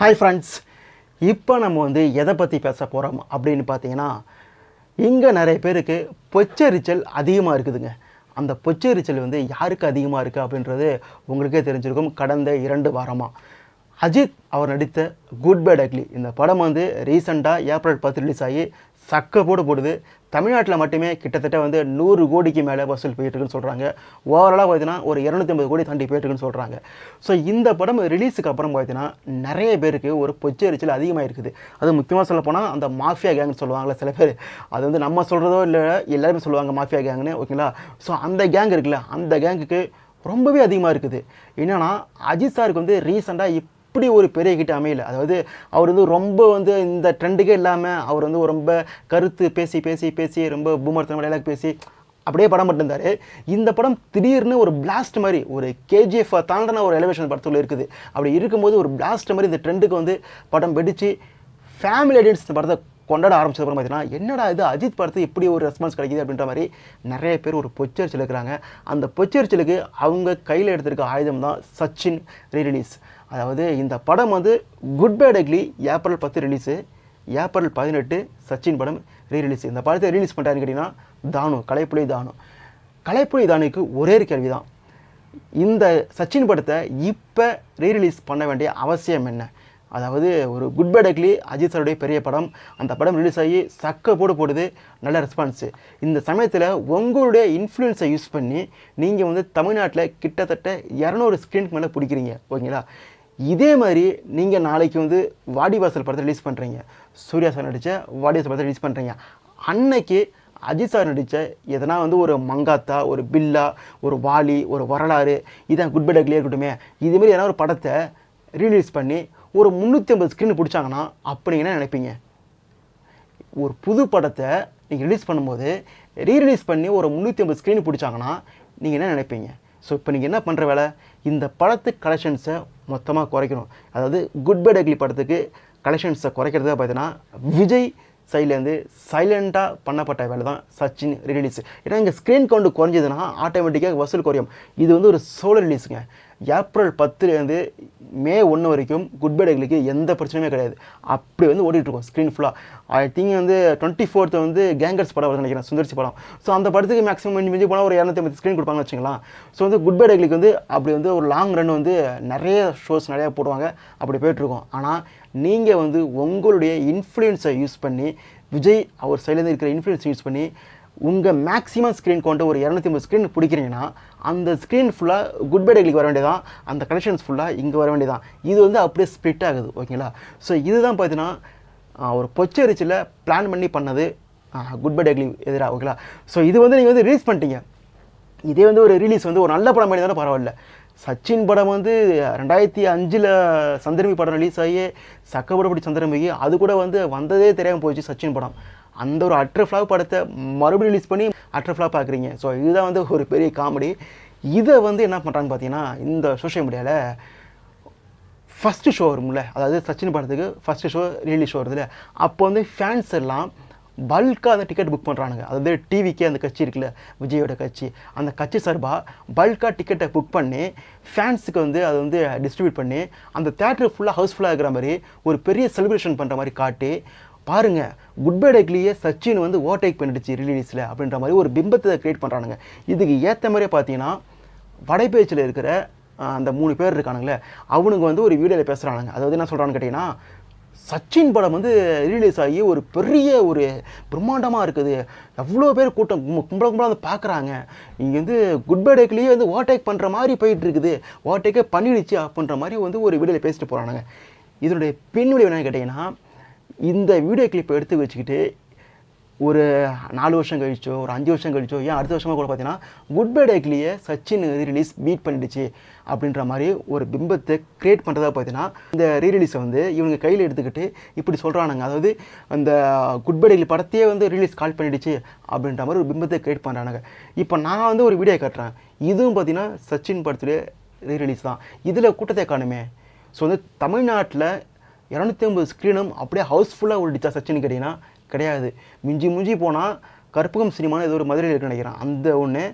Hi friends இப்போ நம்ம வந்து எதை பற்றி பேச போகிறோம் அப்படின்னு பார்த்தீங்கன்னா இங்கே நிறைய பேருக்கு பொச்சரிச்சல் அதிகமாக இருக்குதுங்க. அந்த பொச்சரிச்சல் வந்து யாருக்கு அதிகமாக இருக்குது அப்படின்றது உங்களுக்கே தெரிஞ்சிருக்கும். கடந்த இரண்டு வாரமாக அஜித் அவர் நடித்த குட் பேட் அக்லி இந்த படம் வந்து ரீசெண்டாக ஏப்ரல் பத்து ரிலீஸ் ஆகி சக்க போடு போடுது. தமிழ்நாட்டில் மட்டுமே கிட்டத்தட்ட வந்து நூறு கோடிக்கு மேலே வசூல் போயிட்டுருக்குன்னு சொல்கிறாங்க ஓவராலாக பார்த்தீங்கன்னா ஒரு இரநூத்தி ஐம்பது கோடி தாண்டி போயிட்டுருக்குன்னு சொல்கிறாங்க ஸோ இந்த படம் ரிலீஸுக்கு அப்புறம் பார்த்தீங்கன்னா நிறைய பேருக்கு ஒரு பொச்சரிச்சல் அதிகமாக இருக்குது அது முக்கியமாக சொல்ல போனால் அந்த மாஃபியா கேங்னு சொல்லுவாங்களே சில பேர். அது வந்து நம்ம சொல்கிறதோ இல்லை எல்லாருமே சொல்லுவாங்க மாஃபியா கேங்னு ஓகேங்களா ஸோ அந்த கேங் இருக்குல்ல அந்த கேங்குக்கு ரொம்பவே அதிகமாக இருக்குது. என்னென்னா அஜித் சாருக்கு வந்து ரீசெண்டாக இப்படி ஒரு பெரிய ஹிட் அமையல. அதாவது அவர் வந்து ரொம்ப வந்து இந்த ட்ரெண்டுக்கே இல்லாமல் அவர் வந்து ரொம்ப கருத்து பேசி பேசி பேசி ரொம்ப பூமர்த்தன டைலாக் பேசி அப்படியே படம் பண்ணிருந்தாரு இந்த படம் திடீர்னு ஒரு பிளாஸ்ட் மாதிரி ஒரு கேஜிஎஃப் தாண்டின ஒரு எலிவேஷன் படத்தில் இருக்குது. அப்படி இருக்கும்போது ஒரு பிளாஸ்ட் மாதிரி இந்த ட்ரெண்டுக்கு வந்து படம் வெடித்து ஃபேமிலி ஆடியன்ஸ் இந்த படத்தை கொண்டாட ஆரம்பிச்சது அப்புறம் பார்த்தீங்கன்னா என்னடா இது அஜித் படத்துக்கு இப்படி ஒரு ரெஸ்பான்ஸ் கிடைக்குது அப்படின்ற மாதிரி நிறைய பேர் ஒரு பொச்சரிச்சல் இருக்கிறாங்க அந்த பொச்சரிச்சலுக்கு அவங்க கையில் எடுத்திருக்க ஆயுதம் தான் சச்சின் ரீரிலீஸ் அதாவது இந்த படம் வந்து குட் பேட் அக்லி ஏப்ரல் பத்து ரிலீஸு ஏப்ரல் பதினெட்டு சச்சின் படம் ரீரிலீஸ் இந்த படத்தை ரிலீஸ் பண்ணிட்டாருன்னு கேட்டிங்கன்னா தானு கலைப்புலி தானு. கலைப்புலி தானுக்கு ஒரே ஒரு கேள்வி தான் இந்த சச்சின் படத்தை இப்போ ரீரிலீஸ் பண்ண வேண்டிய அவசியம் என்ன? அதாவது ஒரு குட் பேட் அக்லி அஜித் சாருடைய பெரிய படம். அந்த படம் ரிலீஸ் ஆகி சக்க போடு போடுது நல்ல ரெஸ்பான்ஸு இந்த சமயத்தில் உங்களுடைய இன்ஃப்ளூயன்ஸை யூஸ் பண்ணி நீங்கள் வந்து தமிழ்நாட்டில் கிட்டத்தட்ட இரநூறு ஸ்க்ரீனுக்கு மேலே பிடிக்கிறீங்க ஓகேங்களா? இதே மாதிரி நீங்கள் நாளைக்கு வந்து வாடிவாசல் படத்தை ரிலீஸ் பண்ணுறீங்க சூர்யா சார் நடித்த வாடிவாசல் படத்தை ரிலீஸ் பண்ணுறீங்க அன்னைக்கு அஜித் சார் நடித்த எதனா வந்து ஒரு மங்காத்தா ஒரு பில்லா ஒரு வாலி ஒரு வரலாறு இதான் குட் பேட் அக்லியாக இருக்கட்டுமே இதேமாரி எதனா ஒரு படத்தை ரீலீஸ் பண்ணி ஒரு முந்நூற்றி ஐம்பது ஸ்க்ரீன் பிடிச்சாங்கன்னா அப்படி என்ன நினைப்பீங்க? ஒரு புது படத்தை நீங்கள் ரிலீஸ் பண்ணும்போது ரீரிலீஸ் பண்ணி ஒரு முந்நூற்றி ஐம்பது ஸ்க்ரீன் பிடிச்சாங்கன்னா நீங்கள் என்ன நினைப்பீங்க? ஸோ இப்போ நீங்கள் என்ன பண்ணுற வேலை? இந்த படத்து கலெக்ஷன்ஸை மொத்தமாக குறைக்கணும். அதாவது குட் பேட் அக்லி படத்துக்கு கலெக்ஷன்ஸை குறைக்கிறதா பார்த்தீங்கன்னா விஜய் சைட்லேருந்து சைலண்ட்டாக பண்ணப்பட்ட வேலை தான் சச்சின் ரிலீஸ் ஏன்னா இங்கே ஸ்க்ரீன் கவுண்ட் குறைஞ்சதுன்னா ஆட்டோமேட்டிக்காக வசூல் குறையும். இது வந்து ஒரு சோலோ ரிலீஸுங்க ஏப்ரல் பத்துலேருந்து மே ஒன்று வரைக்கும் குட் பை எந்த பிரச்சனையுமே கிடையாது. அப்படி வந்து ஓடிட்டுருக்கோம் ஸ்க்ரீன் ஃபுல்லாக ஐ திங்க் வந்து டுவெண்ட்டி ஃபோர்த்து வந்து கேங்கர்ஸ் படம் வருது நினைக்கிறேன் சுந்தர்ச்சி படம். ஸோ அந்த படத்துக்கு மேக்ஸிமம் மிஞ்சி மிஞ்சி போனால் ஒரு இரநூத்தி ஐம்பது ஸ்க்ரீன் கொடுப்பாங்கன்னு வச்சுக்கலாம் ஸோ வந்து குட் பை வந்து அப்படி வந்து ஒரு லாங் ரன் வந்து நிறைய ஷோஸ் நிறையா போடுவாங்க. அப்படி போயிட்டுருக்கோம். ஆனால் நீங்கள் வந்து உங்களுடைய இன்ஃப்ளூயன்ஸை யூஸ் பண்ணி விஜய் அவர் சைட்லேருந்து இருக்கிற இன்ஃப்ளூயன்ஸ் யூஸ் பண்ணி உங்கள் மேக்ஸிமம் ஸ்க்ரீன் கொண்டு ஒரு இரநூத்தி ஐம்பது ஸ்க்ரீன் பிடிக்கிறீங்கன்னா அந்த ஸ்க்ரீன் ஃபுல்லாக குட் பை டெக்லிக்கு வர வேண்டியதான் அந்த கலெக்ஷன்ஸ் ஃபுல்லாக இங்கே வர வேண்டியதான் இது வந்து அப்படியே ஸ்ப்ளிட் ஆகுது ஓகேங்களா ஸோ இதுதான் பார்த்தீங்கன்னா ஒரு பொச்சரிச்சில் பிளான் பண்ணி பண்ணது குட் பை டெக்லி எதிராக ஓகேங்களா ஸோ இது வந்து நீங்கள் வந்து ரிலீஸ் பண்ணிட்டீங்க. இதே வந்து ஒரு ரிலீஸ் வந்து ஒரு நல்ல படம் பண்ணி பரவாயில்ல. சச்சின் படம் வந்து ரெண்டாயிரத்தி அஞ்சில் சந்திரமி படம் ரிலீஸ் ஆகி சக்கப்படப்படி சந்திரமுகி அது கூட வந்து வந்ததே தெரியாமல் போச்சு சச்சின் படம். அந்த ஒரு அட்ரு ஃப்ளாப் படத்தை மறுபடியும் ரிலீஸ் பண்ணி அட்ரு ஃப்ளாப் பார்க்குறீங்க ஸோ இதுதான் வந்து ஒரு பெரிய காமெடி இதை வந்து என்ன பண்ணுறாங்க பார்த்தீங்கன்னா இந்த சோஷியல் மீடியாவில் ஃபஸ்ட்டு ஷோ வரும்ல. அதாவது சச்சின் படத்துக்கு ஃபஸ்ட்டு ஷோ ரிலீஸ் ஷோ வருதுல்ல அப்போ வந்து ஃபேன்ஸ் எல்லாம் பல்காக அந்த டிக்கெட் புக் பண்ணுறானுங்க அதாவது டிவிக்கே அந்த கட்சி இருக்குல்ல விஜயோட கட்சி. அந்த கட்சி சார்பாக பல்காக டிக்கெட்டை புக் பண்ணி ஃபேன்ஸுக்கு வந்து அதை வந்து டிஸ்ட்ரிபியூட் பண்ணி அந்த தேட்டர் ஃபுல்லாக ஹவுஸ்ஃபுல்லாக இருக்கிற மாதிரி ஒரு பெரிய செலிப்ரேஷன் பண்ணுற மாதிரி காட்டி பாருங்க குட் பை டேக்லியே சச்சின் வந்து ஓவர்டேக் பண்ணிடுச்சு ரிலீஸில் அப்படின்ற மாதிரி ஒரு பிம்பத்தை கிரியேட் பண்ணுறானுங்க இதுக்கு ஏற்ற மாதிரியே பார்த்தீங்கன்னா வடைபேச்சில் இருக்கிற அந்த மூணு பேர் இருக்கானுங்களே அவனுங்க வந்து ஒரு வீடியோவில் பேசுகிறானுங்க அதாவது என்ன சொல்கிறான்னு கேட்டிங்கன்னா சச்சின் படம் வந்து ரிலீஸ் ஆகி ஒரு பெரிய ஒரு பிரம்மாண்டமாக இருக்குது. எவ்வளோ பேர் கூட்டம் கும்ப- கும்பல கும்பலாக வந்து பார்க்குறாங்க இங்கே வந்து குட் பை டேக்லேயே வந்து ஓவர்டேக் பண்ணுற மாதிரி போயிட்டு இருக்குது ஓவர்டேக்கே பண்ணிடுச்சு அப்படின்ற மாதிரி வந்து ஒரு வீடியோவில் பேசிட்டு போகிறானுங்க இதனுடைய பின்னுடைய என்னன்னு கேட்டிங்கன்னா இந்த வீடியோ கிளிப்பை எடுத்து வச்சுக்கிட்டு ஒரு நாலு வருஷம் கழிச்சோ ஒரு அஞ்சு வருஷம் கழிச்சோ ஏன் அடுத்த வருஷமாக கூட பார்த்தீங்கன்னா குட் பை டேக்லியே சச்சின் ரிலீஸ் பீட் பண்ணிடுச்சு அப்படின்ற மாதிரி ஒரு பிம்பத்தை க்ரியேட் பண்ணுறதா பார்த்தீங்கன்னா இந்த ரீரிலீஸை வந்து இவங்க கையில் எடுத்துக்கிட்டு இப்படி சொல்கிறானுங்க அதாவது அந்த குட் பை டேக்லி படத்தையே வந்து ரிலீஸ் கால் பண்ணிடுச்சு அப்படின்ற மாதிரி ஒரு பிம்பத்தை க்ரியேட் பண்ணுறானுங்க இப்போ நான் வந்து ஒரு வீடியோ காட்டுறேன். இதுவும் பார்த்தீங்கன்னா சச்சின் படத்துலேயே ரீரிலீஸ் தான். இதில் கூட்டத்தை காணுமே. ஸோ வந்து தமிழ்நாட்டில் இரநூத்தி ஐம்பது ஸ்க்ரீனும் அப்படியே ஹவுஸ்ஃபுல்லாக ஓடிச்சா சச்சின்னு கேட்டிங்கன்னா கிடையாது. மிஞ்சி மிஞ்சி போனால் கற்பகம் சினிமான்னு ஏதோ ஒரு மதுரையில் இருக்குன்னு நினைக்கிறேன். அந்த ஒன்று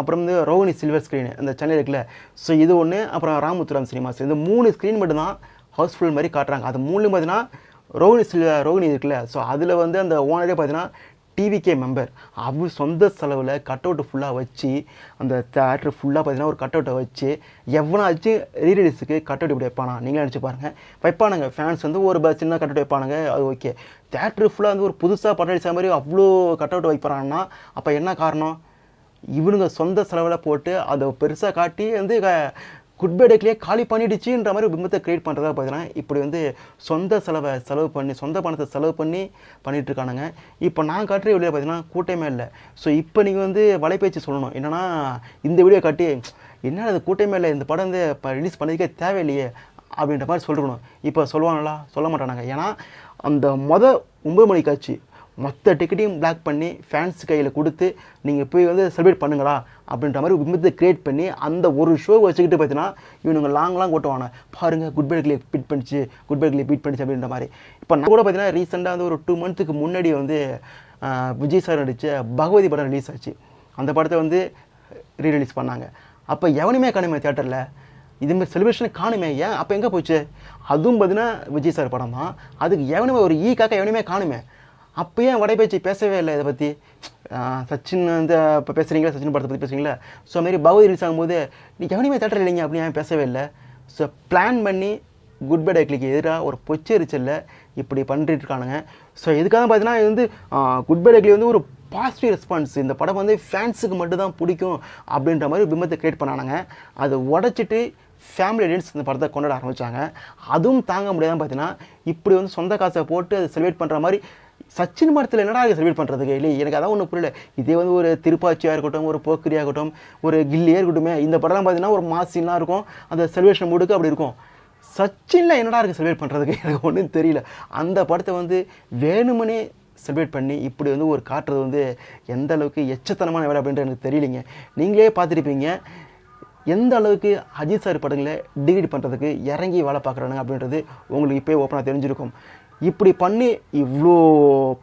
அப்புறம் வந்து ரோஹினி சில்வர் ஸ்க்ரீனு அந்த சென்னையில் இருக்குல்ல. ஸோ இது ஒன்று அப்புறம் ராமுத்துராம் சினிமாஸ் இந்த மூணு ஸ்க்ரீன் மட்டும்தான் ஹவுஸ்ஃபுல் மாதிரி காட்டுறாங்க. அது மூணு பார்த்தீங்கன்னா ரோஹினி சில்வர் ரோஹினி இருக்குல்ல. ஸோ அதில் வந்து அந்த ஓனரே பார்த்தீங்கன்னா டிவிகே மெம்பர் அவர் சொந்த செலவில் கட் அவுட்டு ஃபுல்லாக வச்சு அந்த தேட்டர் ஃபுல்லாக பார்த்தீங்கன்னா ஒரு கட் அவுட்டை வச்சு எவனாச்சும் ரீரிலீஸுக்கு கட் அவுட் இப்படி வைப்பானா? நீங்களே நினச்சி பாருங்கள் வைப்பானுங்க. ஃபேன்ஸ் வந்து ஒரு பஸ் சின்ன கட் அவுட் வைப்பானுங்க. அது ஓகே தேட்டர் ஃபுல்லாக வந்து ஒரு புதுசாக படம் அடிச்ச மாதிரி அவ்வளோ கட் அவுட் வைப்பாங்கன்னா அப்போ என்ன காரணம்? இவனுங்க சொந்த செலவில் போட்டு அதை பெருசாக காட்டி வந்து குட் பை டேக்லேயே காலி பண்ணிடுச்சுன்ற மாதிரி பிம்பத்தை கிரியேட் பண்ணுறதா பார்த்தீங்கன்னா இப்படி வந்து சொந்த செலவை செலவு பண்ணி சொந்த பணத்தை செலவு பண்ணி பண்ணிகிட்ருக்கானுங்க இப்போ நான் காட்டுற வீடியோ பார்த்தீங்கன்னா கூட்டமே இல்லை. ஸோ இப்போ நீங்கள் வந்து வலைபேச்சு சொல்லணும். என்னன்னா இந்த வீடியோ காட்டி என்ன அது கூட்டமே இல்லை? இந்த படம் வந்து இப்போ ரிலீஸ் பண்ணதுக்கே தேவையில்லையே அப்படின்ற மாதிரி சொல்லணும் இப்போ சொல்லுவாங்களா சொல்ல மாட்டானாங்க. ஏன்னா அந்த மொதல் ஒன்பது மணி காட்சி மொத்த டிக்கெட்டையும் பிளாக் பண்ணி ஃபேன்ஸ் கையில் கொடுத்து நீங்கள் போய் வந்து செலிப்ரேட் பண்ணுங்களா அப்படின்ற மாதிரி விமத்தை கிரியேட் பண்ணி அந்த ஒரு ஷோ வச்சுக்கிட்டு பார்த்தீங்கன்னா இவனுங்க லாங் லாங் ஓட்டுவாங்க. பாருங்கள் குட் பை பீட் பண்ணிச்சு குட் பை பீட் பண்ணிச்சு அப்படின்ற மாதிரி. இப்போ நான் கூட பார்த்தீங்கன்னா ரீசெண்டாக வந்து ஒரு டூ மந்த்துக்கு முன்னாடி வந்து விஜய் சார் நடித்த பகவதி படம் ரிலீஸ் ஆச்சு. அந்த படத்தை வந்து ரீரிலீஸ் பண்ணாங்க. அப்போ எவனுமே காணுமே தேட்டரில் இதுமாதிரி செலிப்ரேஷனை காணுமே ஏன்? அப்போ எங்கே போச்சு? அதுவும் பார்த்தீங்கன்னா விஜய் சார் படம் தான். அதுக்கு எவனுமே ஒரு ஈ காக்க எவனுமே காணுமே? அப்போ ஏன் வடைபேச்சு பேசவே இல்லை இதை பற்றி சச்சின் வந்து இப்போ பேசுகிறீங்களா சச்சின் படத்தை பற்றி பேசுகிறீங்களா ஸோ மாரி பகவதி ரிலீஸ் ஆகும்போது நீ எவனையுமே தேட்டர் இல்லைங்க அப்படின்னு ஏன் பேசவே இல்லை. ஸோ பிளான் பண்ணி குட் பை டேக்லிக்கு எதிராக ஒரு பொச்சரிச்சலில் இப்படி பண்ணிட்டு இருக்கானுங்க. ஸோ இதுக்காக பார்த்தீங்கன்னா இது வந்து குட் பை டேக்லி வந்து ஒரு பாசிட்டிவ் ரெஸ்பான்ஸ் இந்த படம் வந்து ஃபேன்ஸுக்கு மட்டும் தான் பிடிக்கும் அப்படின்ற மாதிரி பிம்பத்தை க்ரியேட் பண்ணானுங்க. அதை உடச்சிட்டு ஃபேமிலி ஆடியன்ஸ் இந்த படத்தை கொண்டாட ஆரம்பித்தாங்க அதுவும் தாங்க முடியாதான் பார்த்தீங்கன்னா இப்படி வந்து சொந்த காசை போட்டு அதை செலிப்ரேட் பண்ணுற மாதிரி சச்சின் மரத்தில் என்னடா செலிப்ரேட் பண்ணுறதுக்கு இல்லை எனக்கு அதான் ஒன்றும் புரியல. இதே வந்து ஒரு திருப்பாச்சியாக இருக்கட்டும் ஒரு போக்கிரியாக இருக்கட்டும் ஒரு கில்லியாக இருக்கட்டும் இந்த படம்லாம் பார்த்தீங்கன்னா ஒரு மாசின்லாம் இருக்கும். அந்த செலிப்ரேஷன் மூடுக்கு அப்படி இருக்கும். சச்சினில் என்னடா இருக்குது செலிப்ரேட் பண்ணுறதுக்கு எனக்கு ஒன்றும் தெரியல. அந்த படத்தை வந்து வேணுமனே செலிப்ரேட் பண்ணி இப்படி வந்து ஒரு காட்டுறது வந்து எந்த அளவுக்கு எச்சத்தனமான வேலை அப்படின்றது எனக்கு தெரியலைங்க. நீங்களே பார்த்துருப்பீங்க. எந்த அளவுக்கு அஜித் சார் படங்களை டிகிரி பண்ணுறதுக்கு இறங்கி வேலை பார்க்குறானுங்க அப்படின்றது உங்களுக்கு இப்போயே ஓப்பனாக தெரிஞ்சிருக்கும். இப்படி பண்ணி இவ்வளோ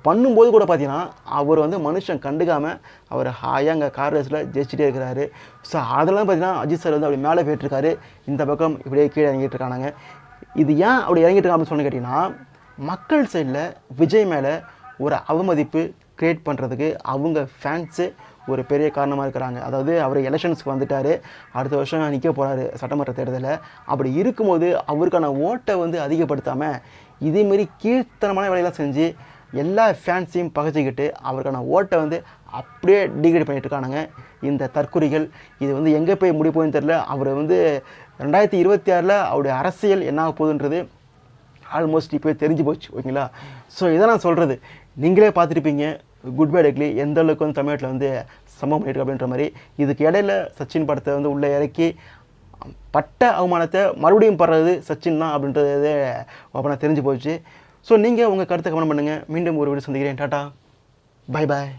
பண்ணும்போது கூட பார்த்தீங்கன்னா அவர் வந்து மனுஷன் கண்டுக்காமல் அவர் ஹாயாக அங்கே கார் ரேஸில் ஜெயிச்சிட்டே இருக்கிறாரு. ஸோ அதெல்லாம் பார்த்தீங்கன்னா அஜித் சார் வந்து அப்படி மேலே போயிட்டுருக்காரு. இந்த பக்கம் இப்படியே கீழே இறங்கிட்டு இருக்கானாங்க. இது ஏன் அப்படி இறங்கிட்டு இருக்காங்க அப்படின்னு சொன்னு கேட்டிங்கன்னா மக்கள் சைடில் விஜய் மேலே ஒரு அவமதிப்பு க்ரியேட் பண்ணுறதுக்கு அவங்க ஃபேன்ஸு ஒரு பெரிய காரணமாக இருக்கிறாங்க. அதாவது அவர் எலெக்ஷன்ஸ்க்கு வந்துட்டார். அடுத்த வருஷம் நிற்க போகிறாரு சட்டமன்ற தேர்தலில். அப்படி இருக்கும்போது அவருக்கான ஓட்டை வந்து அதிகப்படுத்தாமல் இதேமாரி கீழ்த்தனமான வேலையெல்லாம் செஞ்சு எல்லா ஃபேன்ஸையும் பகைச்சிக்கிட்டு அவருக்கான ஓட்டை வந்து அப்படியே டிகிரேட் பண்ணிட்டுருக்கானுங்க இந்த தற்குறிகள் இது வந்து எங்கே போய் முடிப்போன்னு தெரில அவர் வந்து ரெண்டாயிரத்தி இருபத்தி ஆறில் அவருடைய அரசியல் என்ன ஆக போகுதுன்றது ஆல்மோஸ்ட் இப்போ தெரிஞ்சு போச்சு ஓகேங்களா? ஸோ இதை நான் சொல்கிறது நீங்களே பார்த்துருப்பீங்க. குட் பை டெக்லி எந்த அளவுக்கு வந்து தமிழ்நாட்டில் வந்து சமம் பண்ணியிருக்கு அப்படின்ற மாதிரி இதுக்கு இடையில சச்சின் படத்தை வந்து உள்ளே இறக்கி பட்ட அவமானத்தை மறுபடியும் படுறது சச்சின் தான் அப்படின்றது அப்போ தெரிஞ்சு போச்சு. ஸோ நீங்கள் உங்கள் கருத்தை கவனம் பண்ணுங்கள் மீண்டும் ஒரு வீடு சந்திக்கிறேன். Tata bye bye